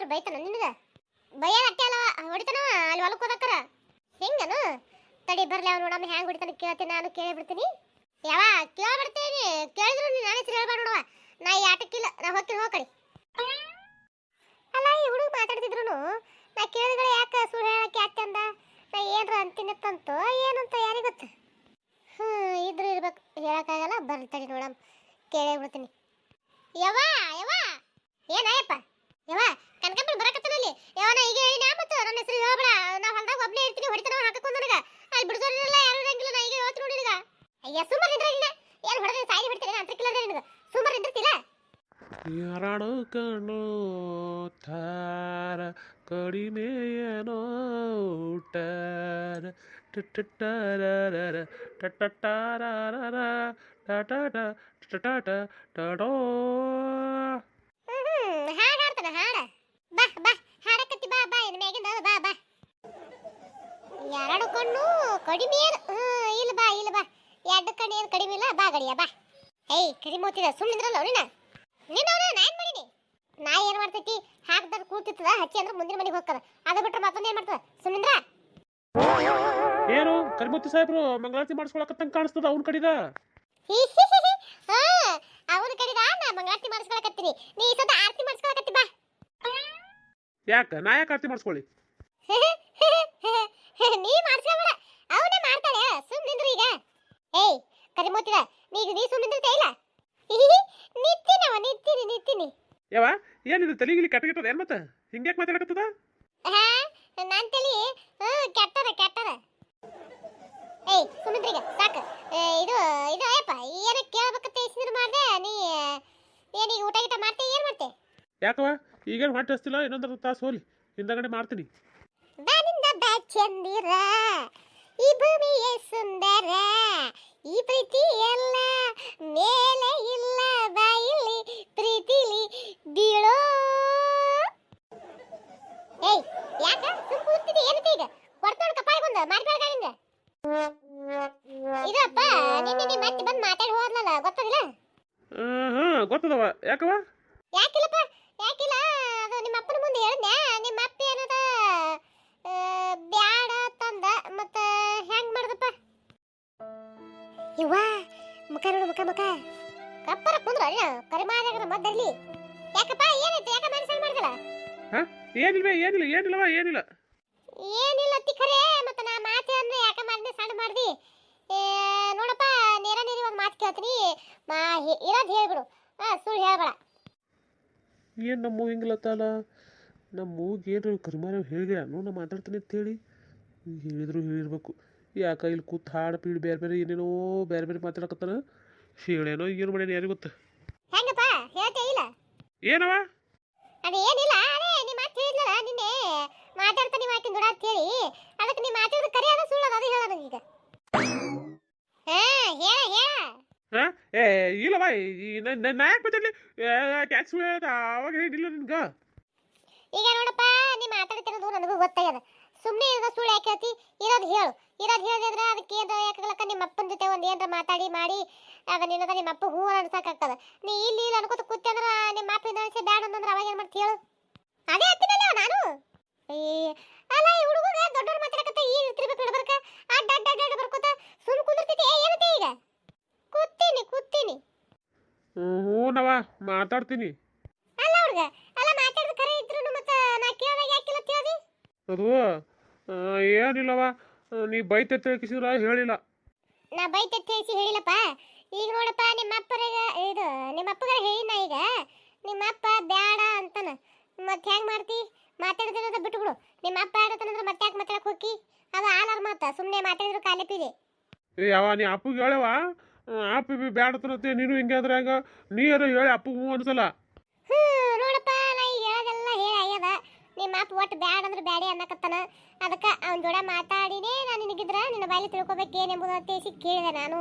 ಇಟ್ರು ಬೈತಾನ ನಿನಗ? ಭಯ ಅಟ್ಟೆ ಅಲ್ಲ, ಹೊಡಿತಾನ ಅಲ್ಲಿ ಹೊಲಕ್ಕೆ ಹೋದಕ್ಕರ ಹೆಂಗನು? ತಡಿ ಬರ್ಲಿ ಅವ್ನು ನೋಡಮ್ಮ ಹ್ಯಾಂಗ ಹೊಡಿತಾನ ಕೇಳ್ತೀನಿ, ನಾನು ಕೇಳಿ ಬಿಡ್ತೀನಿ ಯಾವ ಕೇಳ್ಬಿಡ್ತೀನಿ ಕೇಳಿದ್ರು ನೀನು, ನಾನೇ ಹೆಸರು ಹೇಳ್ಬಾರ್ದು ನೋಡುವ. ನಾ ಈ ಆಟಕ್ಕಿಲ್ಲ, ನಾ ಹೋಗ್ತೀನಿ ಹೋಗಡಿ ಅಲ್ಲ, ಈ ಹುಡುಗ ಮಾತಾಡ್ತಿದ್ರು ನಾ ಕೇಳಿದ್ರೆ ಯಾಕೆ ಸುಳ್ಳು ಹೇಳಕ್ಕೆ ಯಾಕೆ ಅಂದ? ನಾ ಏನ್ರ ಅಂತೀನತ್ತಂತೋ ಏನಂತ ಯಾರಿಗೆ ಗೊತ್ತು? ಹ್ಞೂ ಇದ್ರು ಇರ್ಬೇಕು, ಹೇಳಕ್ಕಾಗಲ್ಲ, ಬರ್ಲಿ ತಡಿ ನೋಡಮ್ಮ ಕೇಳೇ ಬಿಡ್ತೀನಿ. ಯವ್ವ ಯವ್ವ! ಏನಾಯಪ್ಪ ಯವ್ವ ಕನಕಪ್ಪನ ಬರಕತ್ತನಲ್ಲಿ ಯಾವನ ಈಗ ಹೇಳಿ ನಾ ಮತ್ತು ನನ್ನ ಹೆಸರು ಹೇಳ್ಬೇಡ ನಾ ಹೊಲ್ದಾಗ ಒಬ್ಬನೇ ಇರ್ತೀನಿ ಹೊಡಿತಾನ ಹಾಕಕ್ಕೊಂಡ್ ನನಗ ಅಲ್ಲಿ ಬಿಡ್ಸೋರಿಲ್ಲ ಯಾರು ಇರಂಗಿಲ್ಲ ನಾ ಈಗ ಹೇಳ್ತೀನಿ ನೋಡಿ ನಿನಗ ಅಯ್ಯ ಸುಮ್ಮನೆ ಇದ್ರ ನೀನ ಏನು ಹೊಡೆದ್ರೆ ಸಾಯಿ ಬಿಡ್ತೀನಿ ಅಂತಕ್ಕಿಲ್ಲ ನಿನಗೆ ಸುಮ್ಮನೆ ಇದ್ದಿರ್ತಿಲ್ಲ ಎರಡು ಕಣ್ಣು ತಾರ ಕಡಿಮೆ ಏನೋ ಊಟಾರ ಟಟಟರರರ ಟಟಟರರರ ಟಟಟ ಟಟಟ ಟಡೋ ಹಾಡ್ ಹಾಡ್ತಾನ ಹಾಡ ಬಾ ಬಾ ಹಾಡಕತ್ತಿ ಬಾ ಬಾ ಇನ್ ಮ್ಯಾಗಿಂದ ಬಾ ಬಾ ಎರಡು ಕಣ್ಣು ಕಡಿಮೆ ಏನು ಹ್ಮ್ ಇಲ್ಲ ಬಾ ಇಲ್ಲ ಬಾ ಎರಡು ಕಣ್ಣು ಏನು ಕಡಿಮೆ ಇಲ್ಲ ಬಾ ಗಡಿಯ ಬಾ. ಏಯ್ ಕಡಿಮೆ ಓದ್ತಿದ ಸುಮ್ಮನಿದ್ರಲ್ಲ ನಿಂದ್ರಲ್ಲ ನಿನ್ನವ್ರ ನೀನು ನಾ ಏನ್ ಮಾಡೀನಿ? ನಾ ಏನ್ ಮಾಡ್ತೈತಿ? ಹಾಕ್ದಾರ ಕೂತಿರ್ತದ ಹಚ್ಚಿ ಅಂದ್ರೆ ಮುಂದಿನ ಮನೆಗೆ ಹೋಗ್ತದ. ಅದು ಬಿಟ್ರೆ ಮತ್ತೊಂದು ಏನ್ ಮಾಡ್ತದ? ಸುಮಿಂದ್ರ ಏನು ಕರಿಮೂರ್ತಿ ಸಾಹೇಬ್ರು ಮಂಗಳಾರತಿ ಮಾಡಿಸ್ಕೊಳಕತ್ತಂಗೆ ಕಾಣಿಸ್ತದ ಅವ್ನ ಕಡಿದ? ಹಾ ಅವನ ಕಡಿದ ನಾ ಮಂಗಳಾರತಿ ಮಾಡಿಸ್ಕೊಳಕತ್ತೀನಿ. ನೀ ಸದ ಆರತಿ ಮಾಡಿಸ್ಕೊಳಕತ್ತಿ ಬಾ. ಯಾಕ ನಾ ಯಾಕೆ ಆರತಿ ಮಾಡಿಸ್ಕೊಳ್ಳಿ ನೀ ಮಾಡ್ಸ್ಕೊಬೇಡ ಅವನೇ ಮಾಡ್ತಾಳೆ ಸುಮ್ ನಿಂದ್ರು ಈಗ ಏಯ್ ಕರಿಮೂತಿದ ನೀಗ ನೀ ತೈಲ ನಿತ್ತೀನವ ನಿತ್ತೀನಿ ನಿತ್ತೀನಿ ಯಾವ ಏನಿದು ತಲೆಗಿಲಿ ಕೆಟ್ಟಗಿಟ್ಟದ ಏನು ಮತ್ತೆ? ಹಿಂಗ್ಯಾಕೆ ಮಾತಾಡಕತ್ತದ ಹಾ ನಾನು ತಲಿ ಕೆಟ್ಟದ ಕೆಟ್ಟದ. ಏಯ್ ಸುಮಿತ್ರಿಗ ಸಾಕು. ಇದು ಇದು ಅಯ್ಯಪ್ಪ ಏನ ಕೇಳ್ಬೇಕಂತ ಇಸಿದ್ರು ಮಾಡ್ದೆ ನೀ ಏನೀಗ ಊಟ ಗೀಟ ಮಾಡ್ತಿ ಏನು ಮಾಡ್ತೆ? ಯಾಕವ ಈಗೇನು ಹೊಟ್ಟೆ ಹಸ್ತಿಲ್ಲ ಇನ್ನೊಂದು ತಾಸು ಹೋಲಿ. ಹಿಂದಗಡೆ ಮಾಡ್ತೀನಿ. ಬಾನಿಂದ ಬಾ ಚಂದಿರ. ಈ ಭೂಮಿಯೇ ಸುಂದರ ಈ ಪ್ರೀತಿ ಎಲ್ಲ ಮೇಲೆ ಇಲ್ಲ ಬಾಯಿಲಿ ಪ್ರೀತಿಲಿ ಬೀಳೋ. ಏಯ್ ಯಾಕ? ಸುಮ್ ಕೂತಿದ್ದಿ? ಏನಂತ ಈಗ ಕೊಡ್ತಾಳ ಕಪಾಳಿ ಬಂದು ಮಾರ್ಬೇಡ್ಗಳಿಂದ ಇದು ಅಪ್ಪ ನಿನ್ನೆ ನೀ ಮತ್ತೆ ಬಂದು ಮಾತಾಡಿ ಹೋದ್ಲಲ್ಲ ಗೊತ್ತದಿಲ್ಲ ಹ್ಮ್ ಗೊತ್ತದವ. ಯಾಕವ ಯಾಕಿಲ್ಲ ಮುಖ ನೋಡು ಮುಖ ಮುಖ. ಕಪ್ಪರ ಕುಂದ್ರ ಕರಿಮಾಜಾಗದ ಮದ್ದಲ್ಲಿ. ಯಾಕಪ್ಪ ಏನಾಯ್ತು? ಯಾಕ ಮನಸ್ಸಲ್ಲಿ ಮಾಡ್ದಲ್ಲ? ಏನಿಲ್ವೇ ಏನಿಲ್ಲ ಏನಿಲ್ಲವ ಏನಿಲ್ಲ. ಏನಿಲ್ಲ ಅತ್ತಿ ಮತ್ತೆ ಮತ್ತ ನಾ ಮಾತೆ ಅಂದ್ರೆ ಯಾಕ ಮಾಡಿದೆ ಸಣ್ಣ ಮಾಡ್ದಿ? ಏ, ನೋಡಪ್ಪ ನೇರ ನೀರಿ ಒಂದು ಮಾತು ಕೇಳ್ತೀನಿ. ಮಾ ಇರೋದು ಹೇಳ್ಬಿಡು. ಹಾ ಸುಳ್ಳು ಹೇಳ್ಬೇಡ. ಏನು ನಮ್ಮ ಹಿಂಗ್ಲತ್ತಲ್ಲ ನಮ್ಮ ಮೂಗೆ ಏನು ಕರಿಮಾರ ಹೇಳಿದ್ರೆ ನಾ ಮಾತಾಡ್ತೀನಿ ಅಂತೇಳಿ ಹೇಳಿದ್ರು ಹೇಳಿರ್ಬೇಕು. ಯಾಕೆ ಇಲ್ಲಿ ಕೂತ್ ಹಾಡು ಪೀಡು ಬೇರೆ ಬೇರೆ ಏನೇನೋ ಬೇರೆ ಬೇರೆ ಮಾತಾಡಕತ್ತಾನ. ಶೀಳೇನೋ ಏನು ಮಾಡ್ಯಾನ ಯಾರಿಗೆ ಗೊತ್ತ? ಹೆಂಗಪ್ಪ? ಹೇಳ್ತೇ ಇಲ್ಲ? ಏನವ? ಅದೇನಿಲ್ಲ ಅದೇ ನೀ ಮಾತು ಹೇಳಿದ್ನಲ್ಲ ನಿನ್ನೆ ಮಾತಾಡ್ತಾ ನೀವು ಆಕಿನ ದುಡ ಅಂತ ಹೇಳಿ. ಅದಕ್ಕೆ ನೀ ಮಾತಾಡಿದ ಕರೆ ಅದ ಸುಳ್ಳು ಅದು ಹೇಳ ನನಗೀಗ ಹಾ ಹೇಳ ಹೇಳ. ಹಾ? ಏ ಇಲ್ಲವ ನಾ ಯಾಕೆ ಮಾತಾಡಲಿ? ಟ್ಯಾಕ್ಸ್ ಅವಾಗ ಹೇಳಿಲ್ಲ ನಿನ್ಗೆ. ಈಗ ನೋಡಪ್ಪ ನೀ ಮಾತಾಡ್ತಿರೋದು ನನಗೂ ಗೊತ್ತಾಗ್ಯದ. ಸುಮ್ಮನೆ ಈಗ ಸುಳ್ಳು ಯಾಕೆ ಹೇಳ್ತಿ? ಇರೋದು ಹೇಳು. ಇರೋದು ಹೇಳಿದ್ರೆ ಅದಕ್ಕೆ ಏನ್ರ ಯಾಕಾಗಲಕ್ಕ ನಿಮ್ಮ ಅಪ್ಪನ ಜೊತೆ ಒಂದು ಏನ್ರ ಮಾತಾಡಿ ಮಾಡಿ ಆಗ ನಿನ್ನದ ನಿಮ್ಮ ಅಪ್ಪ ಹೂ ಅನ್ಸಕ್ಕಾಗ್ತದ ನೀ ಇಲ್ಲಿ ಇಲ್ಲಿ ಅನ್ಕೋತ ಕೂತಿ ಅಂದ್ರ ನಿಮ್ಮ ಅಪ್ಪ ಇಂದ ಅನ್ಸಿ ಬ್ಯಾಡ ಅಂತಂದ್ರ ಅವಾಗ ಏನು ಮಾಡ್ತಿ ಹೇಳು? ಅದೇ ಹತ್ತಿನಲ್ಲ ನಾನು? ಏ, ಅಲ್ಲ ಈ ಹುಡುಗ ದೊಡ್ಡವ್ರ ಮಾತಾಡಕತ್ತ ಈ ತಿರ್ಬೇಕು ನಡ್ಬರ್ಕ ಅಡ್ಡ ಅಡ್ಡ ಅಡ್ಡ ಅಡ್ಡ ಬರ್ಕೋತ ಸುಮ್ ಕುಂದಿರ್ತಿದ್ದೆ. ಏನತ್ತೆ ಈಗ? ಕೂತೀನಿ ಕೂತೀನಿ. ಹ್ಞೂನವ ಮಾತಾಡ್ತೀನಿ. ಅಲ್ಲ ಹುಡುಗ ಅಲ್ಲ ಮಾತಾಡಿದ ಕರೆ ಇದ್ರು ಮತ್ತೆ ನಾ ಕೇಳಿದಾಗ ಯಾಕಿಲ್ಲ ಕೇಳಿ ಅದು ಏನಿಲ್ಲವ ನೀ ಬೈತೆ ಕಿಸಿದ್ರ ಹೇಳಿಲ್ಲ. ನಾ ಬೈತೆ ತಿಳಿಸಿ ಹೇಳಿಲ್ಲಪ್ಪ. ಈಗ ನೋಡಪ್ಪ ನಿಮ್ಮ ಅಪ್ಪರಿಗ ಇದು ನಿಮ್ಮ ಅಪ್ಪಗಾರ ಹೇಳಿನ ಈಗ. ನಿಮ್ಮ ಅಪ್ಪ ಬ್ಯಾಡ ಅಂತಾನ. ಮತ್ತೆ ಹೆಂಗ್ ಮಾಡ್ತಿ? ಮಾತಾಡಿದ್ರದ ಬಿಟ್ಬಿಡು. ನಿಮ್ಮ ಅಪ್ಪ ಆಡತಂದ್ರೆ ಮತ್ತೆ ಯಾಕೆ ಮಾತಾಡಕ್ ಹೋಗಿ? ಅದು ಆಲಾರ್ ಮಾತ. ಸುಮ್ಮನೆ ಮಾತಾಡಿದ್ರು ಕಾಲೇ ಏ ಯಾವ ನೀ ಅಪ್ಪಗೆ ಹೇಳವ ಅಪ್ಪ ಬಿ ಬ್ಯಾಡ ಅಂತನತ್ತೆ ನೀನು ಹಿಂಗೆ ಅಂದ್ರೆ ಹೆಂಗ? ನೀ ಯಾರು ಹೇಳಿ ಅಪ್ಪ ಹ್ಞೂ ಅನ್ಸಲ್ಲ. ಅಪ್ಪ ಒಟ್ಟು ಬ್ಯಾಡ ಅಂದ್ರೆ ಬ್ಯಾಡಿ ಅನ್ನಕತ್ತಾನ. ಅದಕ್ಕೆ ಅವನ ಜೋಡ ಮಾತಾಡಿನೇ ನಾನು ನಿನಗಿದ್ರ ನಿನ್ನ ಬಾಯಲ್ಲಿ ತಿಳ್ಕೊಬೇಕು ಏನೆಂಬುದು ಅಂತ ತಿಳಿಸಿ ಕೇಳಿದೆ ನಾನು.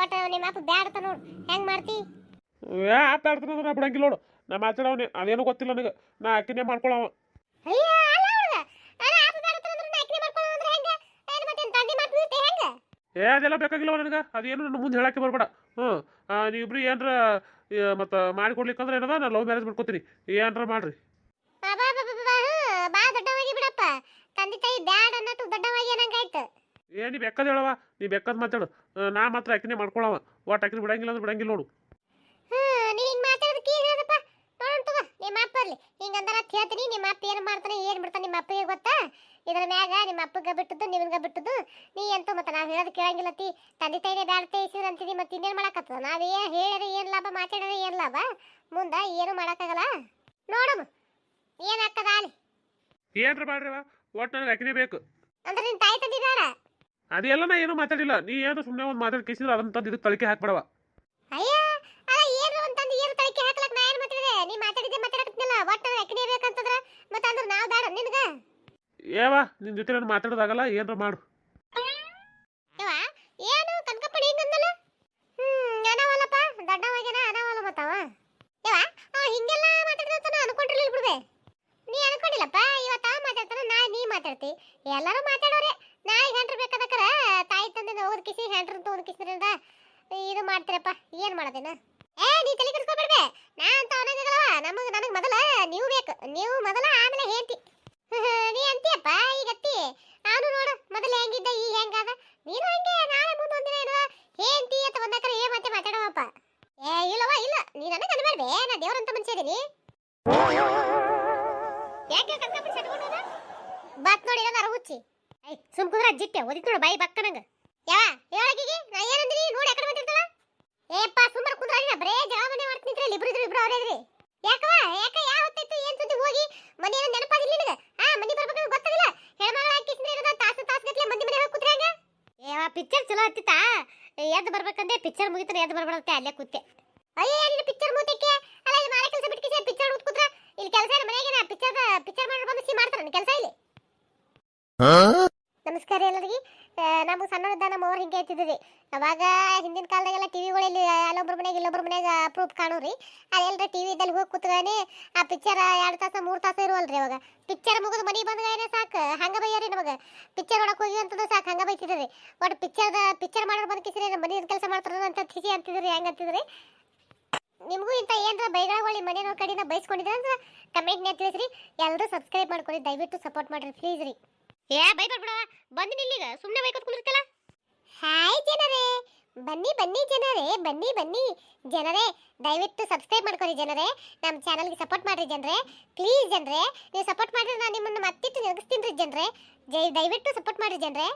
ಒಟ್ಟು ನಿಮ್ಮ ಅಪ್ಪ ಬ್ಯಾಡತ ನೋಡು. ಹೆಂಗ್ ಮಾಡ್ತಿ? ಆಡ್ತಾನ ನಾ ಬಿಡಂಗಿಲ್ಲ ನೋಡು. ನಾ ಮಾತಾಡವನಿ ಅದೇನು ಗೊತ್ತಿಲ್ಲ ನನಗೆ. ನಾ ಅಕ್ಕಿನೇ ಮಾಡ್ಕೊಳವ. ಅಯ್ಯ ಅಲ್ಲ ಹುಡುಗ ಅಲ್ಲ ಆಪ ಬ್ಯಾಡತ ಅಂದ್ರೆ ನಾಲ್ಕನೇ ಮಾಡ್ಕೊಳ್ಳೋ ಅಂದ್ರೆ ಹೆಂಗ? ಏನು ಮತ್ತೆ ತಂದೆ ಮಾತು ಹೆಂಗ? ಏ ಅದೆಲ್ಲ ಬೇಕಾಗಿಲ್ಲ ನನಗೆ. ಅದೇನು ನನ್ನ ಮುಂದೆ ಹೇಳಕ್ಕೆ ಬರಬೇಡ. ಹ್ಞೂ ನೀವಿಬ್ರು ಏನರ ಮತ್ತು ಮಾಡಿಕೊಡ್ಲಿಕ್ಕಂದ್ರೆ ಏನದ? ನಾನು ಲವ್ ಮ್ಯಾರೇಜ್ ಮಾಡ್ಕೊತೀನಿ. ಏನರ ಮಾಡ್ರಿ ಬಾ ಬಾ ಬಾ ಬಾ ಬಾ ದೊಡ್ಡವಾಗಿ ಬಿಡಪ್ಪ ತಂದೆ ತಾಯಿ ಬ್ಯಾಡ ಅನ್ನೋದು ದೊಡ್ಡವಾಗಿ ಅನ್ನಂಗಾಯ್ತು ಏ ನೀ ಬೆಕ್ಕದ ಹೇಳವ ನೀ ಬೆಕ್ಕದ ಮಾತಾಡು. ನಾ ಮಾತ್ರ ಅಕ್ಕಿನೇ ಮಾಡ್ಕೊಳವ ಒಟ್ಟು ಅಕ್ಕಿನ ಬಿಡಂಗಿಲ್ಲ ಅಂದ್ರೆ ಬಿಡಂಗಿಲ್ಲ ನೋಡು. ಹ್ಮ್ ನೀ ಹಿಂಗ್ ಮಾತಾಡೋದಕ್ಕೆ ಏನ್ ಹೇಳದಪ್ಪ ನೋಡೋಣ ತಗೋ ನಿಮ್ಮ ಅಪ್ಪ ಬರ್ಲಿ ಹಿಂಗಂದ್ರ ಅಂತ ಹೇಳ್ತೀನಿ. ನಿಮ್ಮ ಅಪ್ಪ ಏನ್ ಮಾಡ್ತಾನೆ ಏನ್ ಬಿಡ್ತಾನೆ ನಿಮ್ಮ ಅಪ್ಪಗೆ ಗೊತ್ತಾ? ಇದ್ರ ಮ್ಯಾಗ ನಿಮ್ಮ ಅಪ್ಪಗ ಬಿಟ್ಟದ್ದು ನಿಮ್ಗ ಬಿಟ್ಟದ್ದು. ನೀ ಅಂತೂ ಮತ್ತೆ ನಾವು ಹೇಳೋದು ಕೇಳಂಗಿಲ್ಲತಿ ತಂದೆ ತಾಯಿನೇ ಬ್ಯಾಡ ತೇಸಿದ್ರ ಅಂತಿದಿ ಮತ್ತೆ ಇನ್ನೇನ್ ಮಾಡಕತ್ತದ ನಾವೇ ಹೇಳಿದ್ರೆ ಏನ್ ಲಾಭ ಮಾತಾಡಿದ್ರೆ ಏನ್ ಲಾಭ? ಮುಂದ ಏನು ಮಾಡಕ್ಕಾಗಲ್ಲ? ನೋಡಮ್ಮ ಏನ್ ಆಗ್ತದ ಅಲ್ಲಿ ಏನ್ರ ಮಾಡ್ರಿವ ಒಟ್ಟು ನನಗೆ ಅಕ್ಕಿನೇ ಬೇಕು ಅಂದ್ರೆ ನಿನ್ ತಾಯಿ ಅದೆಲ್ಲ ನಾ ಏನೂ ಮಾತಾಡಿಲ್ಲ. ನೀ ಏನು ಸುಮ್ಮನೆ ಒಂದು ಮಾತಾಡಿ ಕೇಸಿದ್ರೆ ಅದನ್ನ ತಂದು ಇದಕ್ಕೆ ತಳಿಕೆ ಹಾಕ್ಬಿಡವ. ಅಯ್ಯ ಅಲ್ಲ ಏನು ಅಂತಂದು ಏನು ತಳಕೆ ಹಾಕ್ಲಕ್ ನಾ ಏನು ಮಾತಾಡಿದೆ? ನೀ ಮಾತಾಡಿದ್ದೆ ಮಾತಾಡಕತ್ತಿನಲ್ಲ ಒಟ್ಟು ಯಾಕೆ ಬೇಕಂತಂದ್ರ ಮತ್ತೆ ಅಂದ್ರೆ ನಾವ್ ಬೇಡ ನಿನ್ಗ. ಏವ ನಿನ್ನ ಜೊತೆ ನಾನು ಮಾತಾಡೋದಾಗಲ್ಲ ಏನರ ಮಾಡು ಯವ್ವ ಏನು ಕನಕಪ್ಪಡಿ ಹಿಂಗಂದಲ್ಲ ಹ್ಮ್ ಅನವಲ್ಲಪ್ಪ ದೊಡ್ಡವಾಗೇನ ಅನವಲ್ಲ ಮತ್ತವ ಯವ್ವ ಅವ ಹಿಂಗೆಲ್ಲ ಮಾತಾಡ್ತಾನ ಅನ್ಕೊಂಡಿರ್ಲಿಲ್ಲ ಬಿಡ್ಬೆ ನೀ ಅನ್ಕೊಂಡಿಲ್ಲಪ್ಪ ಇವತ್ತ ಅವ ಮಾತಾಡ್ತಾನ ನಾ ನೀ ಮಾತಾಡ್ತಿ ಎಲ್ಲರೂ ಮಾತಾಡೋರೆ ನಾಳೆ ಹೆಂಡ್ರು ಬೇಕಾದಕ್ಕರ ತಾಯಿ ತಂದೆ ಹೋದ್ ಕಿಸಿ ಹೆಂಡ್ರು ಹೋದ್ ಕಿಸಿದ್ರಿಂದ ಇದು ಮಾಡ್ತೀರಪ್ಪ? ಏನ್ ಮಾಡೋದೇನ? ಏ ನೀ ತಲೆ ಕೆಡಿಸ್ಕೊಬೇಡ್ಬೆ. ನಾ ಅಂತ ಅವನಾಗಲ್ಲವ ನಮಗ್ ನನಗ್ ಮೊದಲ ನೀವು ಬೇಕು. ನೀವು ಮೊದಲ, ಆಮೇಲೆ ಹೇಳ್ತಿ ನೀ ಅಂತೀಯಪ್ಪ? ಈಗ ಅತ್ತಿ ನಾನು ನೋಡು, ಮೊದಲು ಹೆಂಗಿದ್ದ, ಈಗ ಹೆಂಗಾದ? ನೀನು ಹಂಗೆ, ನಾಳೆ ಮುಂದೆ ಒಂದಿನ ಏನು ಹೇಂತಿ ಅಂತ ಬಂದಾಕರೆ ಏ ಮತ್ತೆ ಮಾತಾಡೋಪ್ಪ ಏ ಇಲ್ಲವ ಇಲ್ಲ. ನೀ ನನಗೆ ಅನ್ಬೇಡ್ಬೆ. ನಾ ದೇವ್ರಂತ ಮನುಷ್ಯ ಇದೀನಿ. ಯಾಕೆ ಕರ್ಕೊಂಡ್ಬಿಟ್ಟು ಸಟ್ಕೊಂಡೋದ ಬಾತ್ ನೋಡಿ ನಾನು ಹುಚ್ಚಿ ಐ ಸುಮ್ ಕುದ್ರ ಜಿಟ್ಟೆ ನೋಡು ಬಾಯಿ ಬಕ್ಕನಂಗ. ಯಾ ಹೇಳಕಿಗೆ ನಾ ಏನಂದ್ರಿ ನೋಡಿ ಯಾಕಡೆ ಮಾತಾಡ್ತಾಳ ಏಪ್ಪ ಸುಮ್ಮನೆ ಕುಂದ್ರ ನಾ ಬರೇ ಜಗಳ ಮನೆ ಮಾಡ್ತೀನಿ ಇದ್ರಲ್ಲಿ ಇದ್ರಿ ಯಾಕವ ಯಾಕ ಯಾವ ಹೊತ್ತಾಯ್ತು? ಏನ್ ಸುದ್ದಿ? ಹೋಗಿ ಮನೆ ಏನೋ ನೆನಪಾಗಿಲ್ಲ ನಿನಗ? ಆ, ಮನೆ ಬರ್ಬೇಕಂತ ಗೊತ್ತಾಗಿಲ್ಲ. ಹೆಣ್ಮಗಳ ಹಾಕಿಸ್ನ ಇರೋದ ತಾಸು ತಾಸು ಗಟ್ಲೆ ಮಂದಿ ಮನೆ ಹೋಗಿ ಕುತ್ರಾಗ ಏವ ಪಿಕ್ಚರ್ ಚಲೋ ಹತ್ತಿತಾ ಎದ್ದು ಬರ್ಬೇಕಂದೆ ಪಿಕ್ಚರ್ ಮುಗಿತಾನೆ, ಎದ್ದು ಬರ್ಬೇಡಂತೆ ಅಲ್ಲೇ ಕೂತೆ. ಅಯ್ಯ ನಿನ್ನ ಪಿಕ್ಚರ್ ಮೂತಕ್ಕೆ ಅಲ್ಲ, ಇಲ್ಲಿ ಮಾಡೋ ಕೆಲಸ ಬಿಟ್ಕಿಸಿ ಪಿಕ್ಚರ್ ಕೂತ್ರ? ಇಲ್ಲಿ ಕೆಲಸ ಮನೆಗೆ ಪಿಕ್ಚರ್ ಪಿಕ್ಚರ್ ಮಾಡಿ ಬಂದು ಸಿ ಮಾಡ್ತಾರ ಕೆಲಸ ಇಲ್ಲಿ. ನಮಸ್ಕಾರ ಎಲ್ಲರಿಗೆ. ನಮ್ಗೆ ಸಣ್ಣವಿದ್ದ ನಮ್ಮ ಅವ್ರು ಹಿಂಗೆ ಹೇಳ್ತಿದ್ರಿ ಅವಾಗ ಹಿಂದಿನ ಕಾಲದಾಗೆಲ್ಲ ಟಿವಿಗಳಲ್ಲಿ ಅಲ್ಲೊಬ್ರ ಮನೆಗೆ ಇಲ್ಲೊಬ್ರ ಮನೆಗೆ ಅಪ್ರೂಪ್ ಕಾಣೋರಿ ಅದೆಲ್ಲರ ಟಿವಿ ಇದ್ದಲ್ಲಿ ಹೋಗಿ ಕೂತ್ಗಾನೆ ಆ ಪಿಕ್ಚರ್ ಎರಡು ತಾಸ, ಮೂರು ತಾಸ ಇರುವಲ್ರಿ ಅವಾಗ. ಪಿಕ್ಚರ್ ಮುಗಿದು ಮನೆ ಬಂದ್ಗಾನೆ ಸಾಕು. ಹಂಗ ಬೈಯಾರಿ ನಮಗೆ. ಪಿಕ್ಚರ್ ನೋಡಕ್ ಹೋಗಿ ಅಂತಂದ್ರೆ ಸಾಕು. ಹಂಗ ಬೈತಿದ್ರಿ. ಬಟ್ ಪಿಕ್ಚರ್ದ ಪಿಕ್ಚರ್ ಮಾಡೋರು ಬಂದು ಕಿಸಿರಿ ಮನೆ ಕೆಲಸ ಮಾಡ್ತಾರ ಅಂತ ಕಿಸಿ ಅಂತಿದ್ರಿ, ಹೆಂಗ್ ಅಂತಿದ್ರಿ? ನಿಮಗೂ ಇಂಥ ಏನಾರ ಬೈಗಳಗಳು ಮನೆಯವ್ರ ಕಡೆಯಿಂದ ಬೈಸ್ಕೊಂಡಿದ್ರೆ ಅಂದ್ರೆ ಕಮೆಂಟ್ನೇ ತಿಳಿಸ್ರಿ. ಎಲ್ಲರೂ ಸಬ್ಸ್ಕ್ರೈಬ್ ಮಾಡ್ಕೊಳ್ಳಿ ದಯವಿಟ್ಟು ಸಪೋರ್ಟ್ ಮಾಡ್ರಿ ಪ್ಲೀಸ್ ರೀ. ಏ ಬೈಬಾರ್ ಬಂದು ಬಂದಿನಿ ಇಲ್ಲಿಗ ಸುಮ್ಮನೆ ಬೈಕೋತ್ ಕುಂದಿರ್ತಲ್ಲ ಹಾಯ್ ಜನರೇ. ಬನ್ನಿ ಬನ್ನಿ ಜನರೇ, ಬನ್ನಿ ಬನ್ನಿ. ಜನರೇ, ದಯವಿಟ್ಟು ಸಬ್ಸ್ಕ್ರೈಬ್ ಮಾಡ್ಕೊರಿ ಜನರೇ. ನಮ್ಮ ಚಾನಲ್ಗೆ ಸಪೋರ್ಟ್ ಮಾಡ್ರಿ ಜನರೇ. ಪ್ಲೀಸ್ ಜನರೇ, ನೀವು ಸಪೋರ್ಟ್ ಮಾಡಿದ್ರೆ ನಾನು ನಿಮ್ಮನ್ನು ಮತ್ತಿಟ್ಟು ನೆನಗಿಸ್ತೀನಿ ರೀ ಜನರೇ. ಜೈ ದಯವಿಟ್ಟು ಸಪೋರ್ಟ್ ಮಾಡಿರಿ ಜನರೇ.